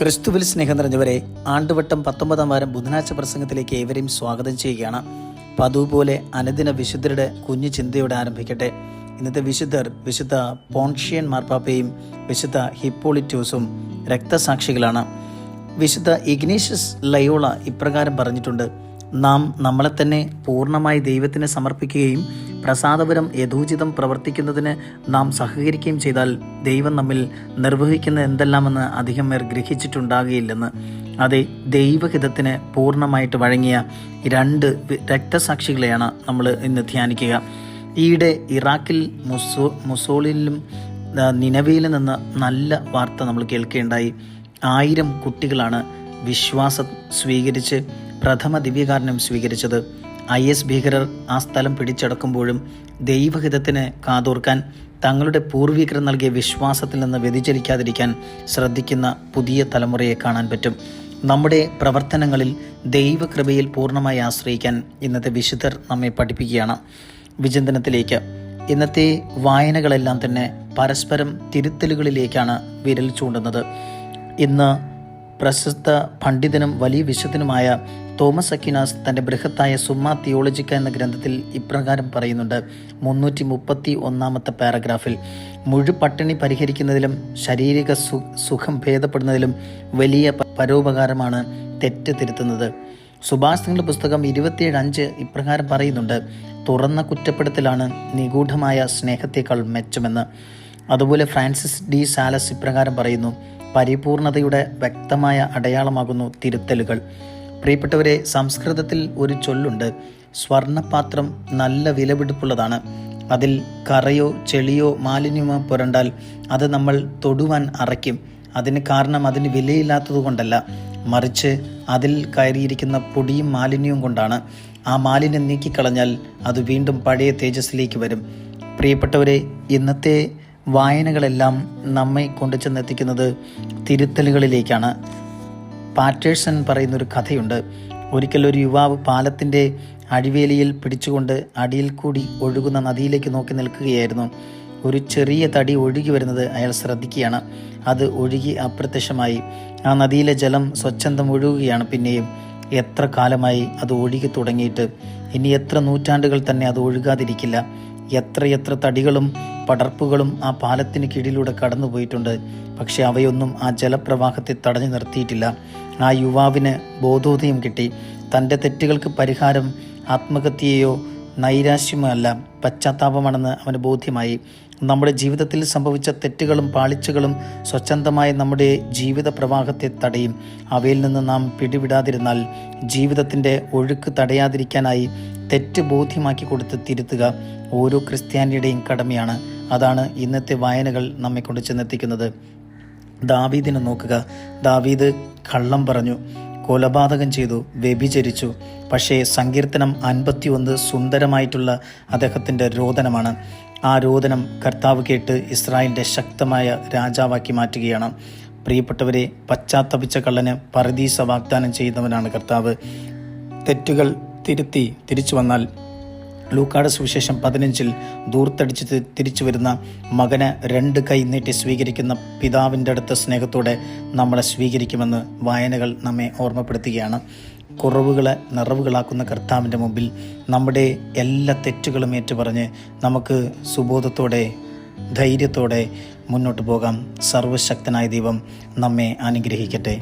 ക്രിസ്തുവിൽ സ്നേഹം നിറഞ്ഞവരെ ആണ്ടുവട്ടം പത്തൊമ്പതാം വാരം ബുധനാഴ്ച പ്രസംഗത്തിലേക്ക് ഏവരെയും സ്വാഗതം ചെയ്യുകയാണ്. പതുപോലെ പോലെ അനുദിന വിശുദ്ധരുടെ കുഞ്ഞു ചിന്തയോടെ ആരംഭിക്കട്ടെ. ഇന്നത്തെ വിശുദ്ധർ വിശുദ്ധ പോൺഷ്യൻ മാർപ്പാപ്പയും വിശുദ്ധ ഹിപ്പോളിറ്റ്യൂസും രക്തസാക്ഷികളാണ്. വിശുദ്ധ ഇഗ്നീഷ്യസ് ലയോള ഇപ്രകാരം പറഞ്ഞിട്ടുണ്ട്. നാം നമ്മളെ തന്നെ പൂർണമായി ദൈവത്തിന് സമർപ്പിക്കുകയും പ്രസാദപുരം യഥോചിതം പ്രവർത്തിക്കുന്നതിന് നാം സഹകരിക്കുകയും ചെയ്താൽ ദൈവം നമ്മിൽ നിർവഹിക്കുന്ന എന്തെല്ലാമെന്ന് അധികം പേർ ഗ്രഹിച്ചിട്ടുണ്ടാകുകയില്ലെന്ന്. അതെ ദൈവഹിതത്തിന് പൂർണമായിട്ട് വഴങ്ങിയ രണ്ട് രക്തസാക്ഷികളെയാണ് നമ്മൾ ഇന്ന് ധ്യാനിക്കുക. ഈയിടെ ഇറാഖിൽ മുസോ മുസോളിലും നിനവയിൽ നിന്ന് നല്ല വാർത്ത നമ്മൾ കേൾക്കുകയുണ്ടായി ആയിരം കുട്ടികളാണ് വിശ്വാസം സ്വീകരിച്ച് പ്രഥമ ദിവ്യകാരണം സ്വീകരിച്ചത്. ഐ എസ് ഭീകരർ ആ സ്ഥലം പിടിച്ചടക്കുമ്പോഴും ദൈവഹിതത്തിന് കാതോർക്കാൻ തങ്ങളുടെ പൂർവികർ നൽകിയ വിശ്വാസത്തിൽ നിന്ന് വ്യതിചലിക്കാതിരിക്കാൻ ശ്രദ്ധിക്കുന്ന പുതിയ തലമുറയെ കാണാൻ പറ്റും. നമ്മുടെ പ്രവർത്തനങ്ങളിൽ ദൈവകൃപയിൽ പൂർണമായി ആശ്രയിക്കാൻ ഇന്നത്തെ വിശുദ്ധർ നമ്മെ പഠിപ്പിക്കുകയാണ്. വിചിന്തനത്തിലേക്ക്. ഇന്നത്തെ വായനകളെല്ലാം തന്നെ പരസ്പരം തിരുത്തലുകളിലേക്കാണ് വിരൽ ചൂണ്ടുന്നത്. ഇന്ന് പ്രശസ്ത പണ്ഡിതനും വലിയ വിശുദ്ധനുമായ തോമസ് അക്കിനാസ് തന്റെ ബൃഹത്തായ സുമ്മ തിയോളജിക്ക എന്ന ഗ്രന്ഥത്തിൽ ഇപ്രകാരം പറയുന്നുണ്ട്. മുന്നൂറ്റി മുപ്പത്തി ഒന്നാമത്തെ പാരഗ്രാഫിൽ മുഴു പട്ടിണി പരിഹരിക്കുന്നതിലും ശാരീരിക സുഖം ഭേദപ്പെടുന്നതിലും വലിയ പരോപകാരമാണ് തെറ്റ് തിരുത്തുന്നത്. സുഭാഷിതങ്ങളുടെ പുസ്തകം ഇരുപത്തിയേഴ് അഞ്ച് ഇപ്രകാരം പറയുന്നുണ്ട് തുറന്ന കുറ്റപ്പെടുത്തലാണ് നിഗൂഢമായ സ്നേഹത്തേക്കാൾ മെച്ചമെന്ന്. അതുപോലെ ഫ്രാൻസിസ് ഡി സാലസ് ഇപ്രകാരം പറയുന്നു പരിപൂർണതയുടെ വ്യക്തമായ അടയാളമാകുന്നു തിരുത്തലുകൾ. പ്രിയപ്പെട്ടവരെ സംസ്കൃതത്തിൽ ഒരു ചൊല്ലുണ്ട്. സ്വർണപാത്രം നല്ല വിലപിടിപ്പുള്ളതാണ്. അതിൽ കറയോ ചെളിയോ മാലിന്യമോ പുരണ്ടാൽ അത് നമ്മൾ തൊടുവാൻ അറയ്ക്കും. അതിന് കാരണം അതിന് വിലയില്ലാത്തതുകൊണ്ടല്ല മറിച്ച് അതിൽ കയറിയിരിക്കുന്ന പൊടിയും മാലിന്യവും കൊണ്ടാണ്. ആ മാലിന്യം നീക്കിക്കളഞ്ഞാൽ അത് വീണ്ടും പഴയ തേജസ്സിലേക്ക് വരും. പ്രിയപ്പെട്ടവരെ ഇന്നത്തെ വായനകളെല്ലാം നമ്മെ കൊണ്ടു ചെന്നെത്തിക്കുന്നത് തിരുത്തലുകളിലേക്കാണ്. പാറ്റേഴ്സൺ പറയുന്നൊരു കഥയുണ്ട്. ഒരിക്കൽ ഒരു യുവാവ് പാലത്തിന്റെ അടിവേലിയിൽ പിടിച്ചുകൊണ്ട് അടിയിൽ കൂടി ഒഴുകുന്ന നദിയിലേക്ക് നോക്കി നിൽക്കുകയായിരുന്നു. ഒരു ചെറിയ തടി ഒഴുകി വരുന്നത് അയാൾ ശ്രദ്ധിക്കുകയാണ്. അത് ഒഴുകി അപ്രത്യക്ഷമായി. ആ നദിയിലെ ജലം സ്വച്ഛന്തം ഒഴുകുകയാണ് പിന്നെയും. എത്ര കാലമായി അത് ഒഴുകി തുടങ്ങിയിട്ട്? ഇനി എത്ര നൂറ്റാണ്ടുകൾ തന്നെ അത് ഒഴുകാതിരിക്കില്ല? എത്രയെത്ര തടികളും പടർപ്പുകളും ആ പാലത്തിന് കീഴിലൂടെ കടന്നുപോയിട്ടുണ്ട്. പക്ഷേ അവയൊന്നും ആ ജലപ്രവാഹത്തെ തടഞ്ഞു നിർത്തിയിട്ടില്ല. ആ യുവാവിന് ബോധോദയം കിട്ടി. തന്റെ തെറ്റുകൾക്ക് പരിഹാരം ആത്മഹത്യയോ നൈരാശ്യമോ അല്ല പശ്ചാത്താപമാണെന്ന് അവന് ബോധ്യമായി. നമ്മുടെ ജീവിതത്തിൽ സംഭവിച്ച തെറ്റുകളും പാളിച്ചകളും സ്വച്ഛന്തമായി നമ്മുടെ ജീവിത പ്രവാഹത്തെ തടയും. അവയിൽ നിന്ന് നാം പിടിവിടാതിരുന്നാൽ ജീവിതത്തിന്റെ ഒഴുക്ക് തടയാതിരിക്കാനായി തെറ്റ് ബോധ്യമാക്കി കൊടുത്ത് തിരുത്തുക ഓരോ ക്രിസ്ത്യാനിയുടെയും കടമയാണ്. അതാണ് ഇന്നത്തെ വായനകൾ നമ്മെ കൊണ്ട് ചെന്നെത്തിക്കുന്നത്. ദാവീദിനെ നോക്കുക. ദാവീദ് കള്ളം പറഞ്ഞു കൊലപാതകം ചെയ്തു വ്യഭിചരിച്ചു. പക്ഷേ സങ്കീർത്തനം അൻപത്തിയൊന്ന് സുന്ദരമായിട്ടുള്ള അദ്ദേഹത്തിന്റെ രോദനമാണ്. ആ രോദനം കർത്താവ് കേട്ട് ഇസ്രായേലിന്റെ ശക്തമായ രാജാവാക്കി മാറ്റുകയാണ്. പ്രിയപ്പെട്ടവരെ പശ്ചാത്തപിച്ച കള്ളന് പരദീസ വാഗ്ദാനം ചെയ്യുന്നവനാണ് കർത്താവ്. തെറ്റുകൾ തിരുത്തി തിരിച്ചു വന്നാൽ ലൂക്കാട് സുവിശേഷം പതിനഞ്ചിൽ ദൂർത്തടിച്ച് തിരിച്ചു വരുന്ന മകന് രണ്ട് കൈ നീട്ടി സ്വീകരിക്കുന്ന പിതാവിന്റെ അടുത്ത സ്നേഹത്തോടെ നമ്മളെ സ്വീകരിക്കുമെന്ന് വായനകൾ നമ്മെ ഓർമ്മപ്പെടുത്തുകയാണ്. കുറവുകളെ നിറവുകളാക്കുന്ന കർത്താവിന്റെ മുമ്പിൽ നമ്മുടെ എല്ലാ തെറ്റുകളും ഏറ്റുപറഞ്ഞ് നമുക്ക് സുബോധത്തോടെ ധൈര്യത്തോടെ മുന്നോട്ട് പോകാം. സർവശക്തനായ ദൈവം നമ്മെ അനുഗ്രഹിക്കട്ടെ.